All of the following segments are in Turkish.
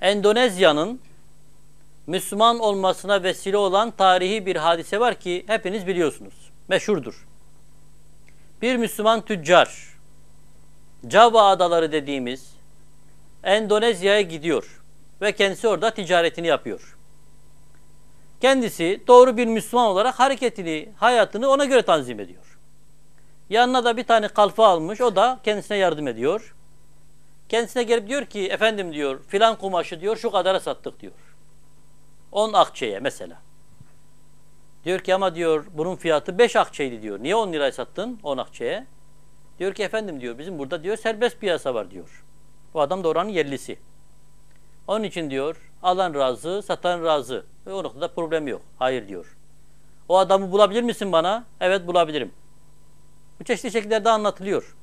Endonezya'nın Müslüman olmasına vesile olan tarihi bir hadise var ki hepiniz biliyorsunuz. Meşhurdur. Bir Müslüman tüccar Java adaları dediğimiz Endonezya'ya gidiyor ve kendisi orada ticaretini yapıyor. Kendisi doğru bir Müslüman olarak hareketini, hayatını ona göre tanzim ediyor. Yanına da bir tane kalfa almış, o da kendisine yardım ediyor. Kendisine gelip diyor ki, efendim diyor, filan kumaşı diyor, şu kadara sattık diyor. 10 akçeye mesela. Diyor ki ama diyor, bunun fiyatı 5 akçeydi diyor. Niye 10 liraya sattın 10 akçeye? Diyor ki efendim diyor, bizim burada diyor serbest piyasa var diyor. O adam da oranın yerlisi. Onun için diyor, alan razı, satan razı. Ve o noktada problem yok. Hayır diyor. O adamı bulabilir misin bana? Evet bulabilirim. Bu çeşitli şekillerde anlatılıyor.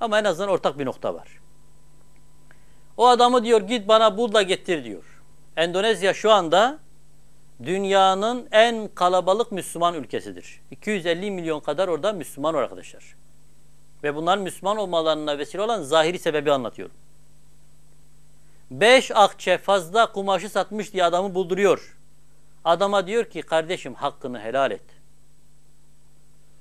Ama en azından ortak bir nokta var. O adamı diyor git bana bul getir diyor. Endonezya şu anda dünyanın en kalabalık Müslüman ülkesidir. 250 milyon kadar orada Müslüman var arkadaşlar. Ve bunların Müslüman olmalarına vesile olan zahiri sebebi anlatıyorum. Beş akçe fazla kumaşı satmış diye adamı bulduruyor. Adama diyor ki kardeşim hakkını helal et.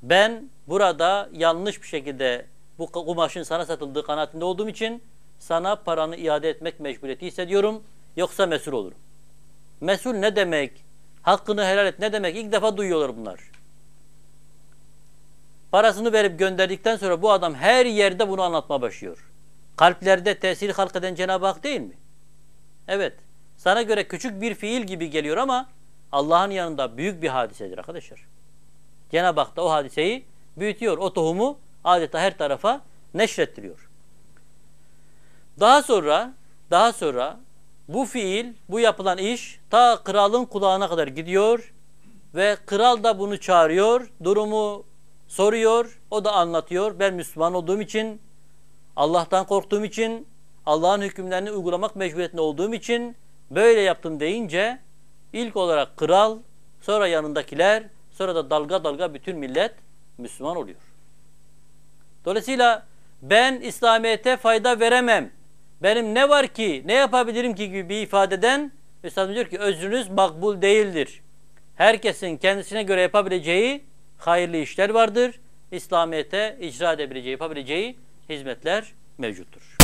Ben burada yanlış bir şekilde bu kumaşın sana satıldığı kanaatinde olduğum için sana paranı iade etmek mecburiyeti hissediyorum. Yoksa mesul olurum. Mesul ne demek? Hakkını helal et ne demek? İlk defa duyuyorlar bunlar. Parasını verip gönderdikten sonra bu adam her yerde bunu anlatma başlıyor. Kalplerde tesir halk eden Cenab-ı Hak değil mi? Evet. Sana göre küçük bir fiil gibi geliyor ama Allah'ın yanında büyük bir hadisedir arkadaşlar. Cenab-ı Hak da o hadiseyi büyütüyor. O tohumu adeta her tarafa neşrettiriyor. Daha sonra daha sonra bu fiil, bu yapılan iş ta kralın kulağına kadar gidiyor ve kral da bunu çağırıyor, durumu soruyor, o da anlatıyor. Ben Müslüman olduğum için, Allah'tan korktuğum için, Allah'ın hükümlerini uygulamak mecburiyetinde olduğum için böyle yaptım deyince ilk olarak kral, sonra yanındakiler, sonra da dalga dalga bütün millet Müslüman oluyor. Dolayısıyla ben İslamiyet'e fayda veremem. Benim ne var ki, ne yapabilirim ki gibi bir ifadeden Üstad diyor ki özrünüz makbul değildir. Herkesin kendisine göre yapabileceği hayırlı işler vardır. İslamiyet'e icra edebileceği, yapabileceği hizmetler mevcuttur.